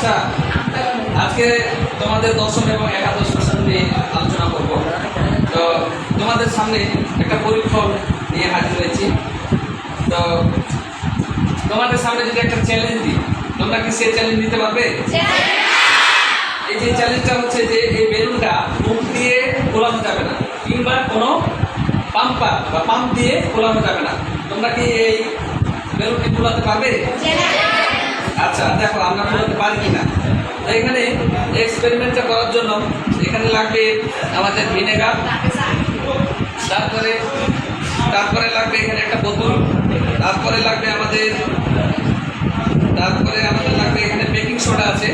আচ্ছা আজকে তোমাদের দশম এবং একাদশ শাসন নিয়ে আলোচনা করব। তো তোমাদের সামনে একটা পরীক্ষণ নিয়ে হাজির হয়েছি। তো তোমাদের সামনে যদি একটা চ্যালেঞ্জ দিই, তোমরা কি সেই চ্যালেঞ্জ দিতে পারবে? এই যে চ্যালেঞ্জটা হচ্ছে যে এই বেলুনটা মুখ দিয়ে খোলানো যাবে না, কিংবা কোনো পাম্পার বা পাম্প দিয়ে খোলানো যাবে না। তোমরা কি এই বেলুনটি খোলাতে পারবে? আচ্ছা দেখো, আমরা খোলাতে পারি কিনা? তো এখানে এক্সপেরিমেন্টটা করার জন্য এখানে লাগবে আমাদের ভিনেগার তারপরে তারপরে লাগবে এখানে একটা বোতল, তারপরে লাগবে আমাদের, তারপরে আমাদের লাগবে এখানে বেকিং সোডা আছে,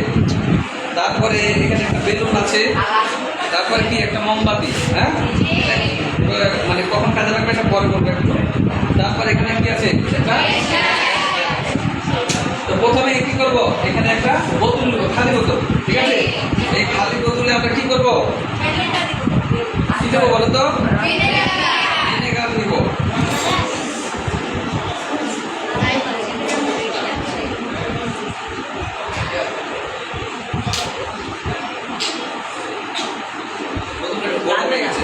তারপরে এখানে একটা বেলুন আছে, তারপরে কি একটা মোমবাতি হ্যাঁ? মানে কখন কাজে লাগবে এটা পরে বলব তারপরে এখানে কি আছে? একটা প্রথমে কি করব? এখানে একটা বোতল নিব, খালি বোতল, ঠিক আছে? এই খালি বোতলে আমরা কি করব? কি দেবো বলো তো ভিনেগার নিব বোতলটা একটু বড় হয়ে গেছে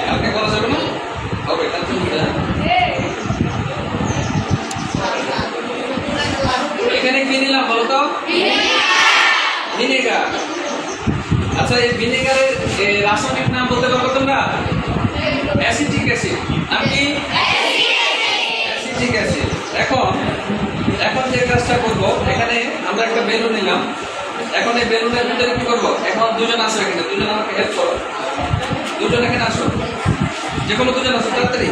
কালকে করা যাবে না হবে কালকে হবে না এখানে কি নিলাম বলো তো ভিনেগার আচ্ছা এই ভিনেগারের রাসায়নিক নাম বলতে পারব তোমরা? Acetic acid. নাম কি? Acetic acid. এখন এখন যে কাজটা করব, এখানে আমরা একটা বেলুন নিলাম। এখন এই বেলুনের ভিতরে কি করব? এখন দুজন আসো এখানে। দুজন আমাকে হেল্প করো। দুজন এখানে আসো যে কোনো দুজন আসো তাড়াতাড়ি।